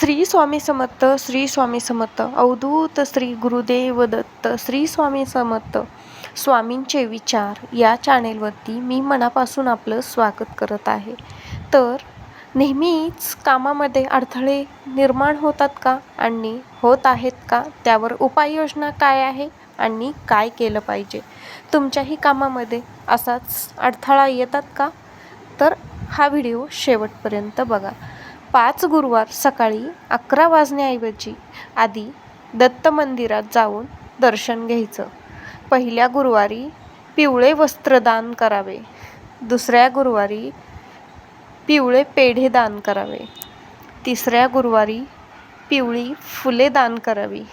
श्री स्वामी समर्थ श्री स्वामी समर्थ अवधूत श्री गुरुदेव दत्त श्री स्वामी समर्थ. स्वामींचे विचार या चॅनेलवरती मी मनापासून आपलं स्वागत करत आहे. तर नेहमीच कामामध्ये अडथळे निर्माण होतात का आणि होत आहेत का? त्यावर उपाययोजना काय आहे आणि काय केलं पाहिजे? तुमच्याही कामामध्ये असाच अडथळा येतात का? तर हा व्हिडिओ शेवटपर्यंत बघा. पाच गुरुवार सकाळी अकरा वाजण्याऐवजी आधी दत्त मंदिरात जाऊन दर्शन घ्यायचं. पहिल्या गुरुवारी पिवळे वस्त्र दान करावे. दुसऱ्या गुरुवारी पिवळे पेढे दान करावे. तिसऱ्या गुरुवारी पिवळी फुले दान करावी.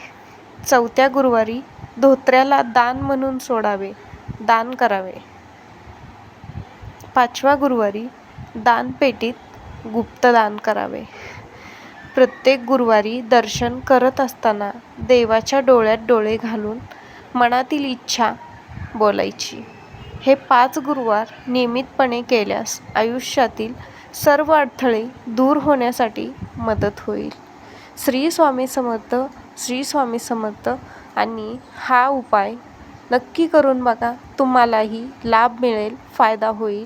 चौथ्या गुरुवारी धोत्र्याला दान म्हणून सोडावे दान करावे. पाचव्या गुरुवारी दानपेटीत गुप्तदान करावे. प्रत्येक गुरुवारी दर्शन करत असताना देवाच्या डोळ्यात डोळे घालून मनातील इच्छा बोलायची. हे पाच गुरुवार नियमितपणे केल्यास आयुष्यातील सर्व अडथळे दूर होण्यासाठी मदत होईल. श्री स्वामी समर्थ श्री स्वामी समर्थ आणि हा उपाय नक्की करून बघा. तुम्हालाही लाभ मिळेल फायदा होईल.